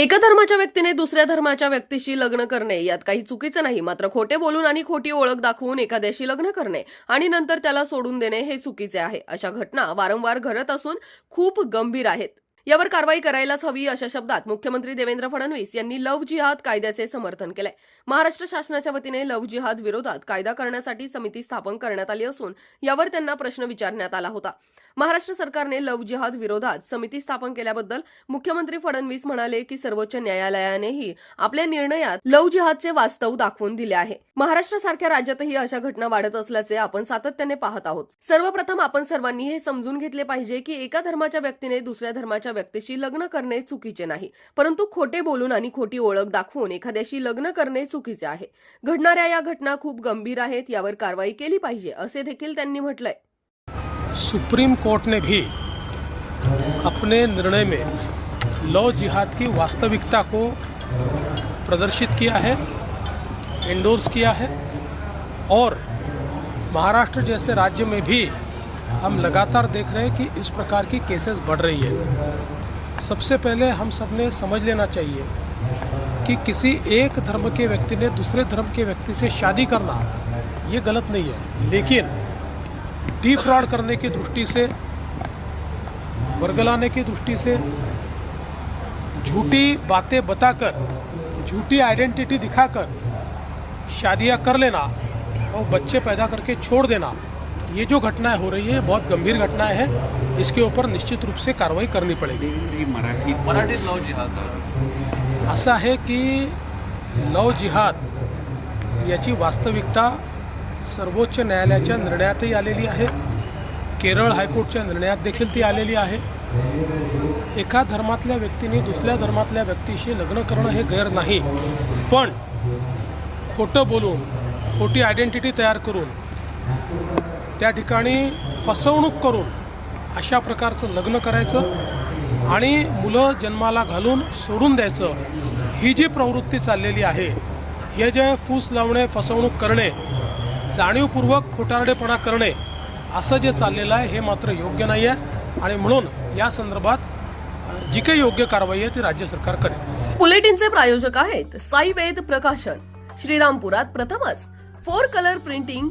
एका धर्माच्या व्यक्तीने दुसऱ्या धर्माच्या व्यक्तीशी लग्न करणे यात काही चुकीचं नाही. मात्र खोटे बोलून आणि खोटी ओळख दाखवून एखाद्याशी लग्न करणे आणि नंतर त्याला सोडून देणे हे चुकीचे आहे. अशा घटना वारंवार घडत असून खूप गंभीर आहेत. यावर कारवाई करायलाच हवी अशा शब्दात मुख्यमंत्री देवेंद्र फडणवीस यांनी लव्ह जिहाद कायद्याचे समर्थन केलंय. महाराष्ट्र शासनाच्या वतीने लव्ह जिहाद विरोधात कायदा करण्यासाठी समिती स्थापन करण्यात आली असून यावर त्यांना प्रश्न विचारण्यात आला होता. महाराष्ट्र सरकारने लव्ह जिहाद विरोधात समिती स्थापन केल्याबद्दल मुख्यमंत्री फडणवीस म्हणाले की सर्वोच्च न्यायालयानेही आपल्या निर्णयात लव्ह जिहादचे वास्तव दाखवून दिले आहे. महाराष्ट्रासारख्या राज्यातही अशा घटना वाढत असल्याचे आपण सातत्याने पाहत आहोत. सर्वप्रथम आपण सर्वांनी हे समजून घेतले पाहिजे की एका धर्माच्या व्यक्तीने दुसऱ्या धर्माच्या व्यक्तीशी लग्न करणे चुकीचे नाही. परंतु खोटे बोलून आणि खोटी ओळख दाखवून एखाद्याशी लग्न करणे चुकीचे आहे. घडणाऱ्या या घटना खूप गंभीर आहेत यावर कारवाई केली पाहिजे असे देखील त्यांनी म्हटलंय. सुप्रीम कोर्ट ने भी अपने निर्णय में लॉ जिहाद की वास्तविकता को प्रदर्शित किया है एंडोर्स किया है और महाराष्ट्र जैसे राज्य में भी हम लगातार देख रहे हैं कि इस प्रकार की केसेस बढ़ रही है। सबसे पहले हम सबने समझ लेना चाहिए कि किसी एक धर्म के व्यक्ति ने दूसरे धर्म के व्यक्ति से शादी करना, ये गलत नहीं है। लेकिन डी फ्रॉड करने की दृष्टि से, बरगलाने की दृष्टि से, झूठी बातें बताकर, झूठी आइडेंटिटी दिखाकर, शादियाँ कर लेना और बच्चे पैदा करके छोड़ देना ये जो घटनाएं हो रही है बहुत गंभीर घटनाएं हैं इसके ऊपर निश्चित रूप से कार्रवाई करनी पड़ेगी। मराठी मराठीत लव जिहाद. असं आहे की लव जिहाद याची वास्तविकता सर्वोच्च न्यायालयाच्या निर्णयातही आलेली आहे. केरळ हायकोर्टच्या निर्णयात देखील ती आलेली आहे. एका धर्मातल्या व्यक्तीने दुसऱ्या धर्मातल्या व्यक्तीशी लग्न करणं हे गैर नाही. पण खोटं बोलून खोटी आयडेंटिटी तयार करून त्या ठिकाणी फसवणूक करून अशा प्रकारचं लग्न करायचं आणि मुलं जन्माला घालून सोडून द्यायचं ही जी प्रवृत्ती चाललेली आहे हे जे फूस लावणे फसवणूक करणे जाणीवपूर्वक खोटारडेपणा करणे असं जे चाललेलं आहे हे मात्र योग्य नाही आहे. आणि म्हणून या संदर्भात जी काही योग्य कारवाई आहे ती राज्य सरकार करेल. बुलेटिनचे प्रायोजक आहेत साई वेद प्रकाशन. श्रीरामपुरात प्रथमच फोर कलर प्रिंटिंग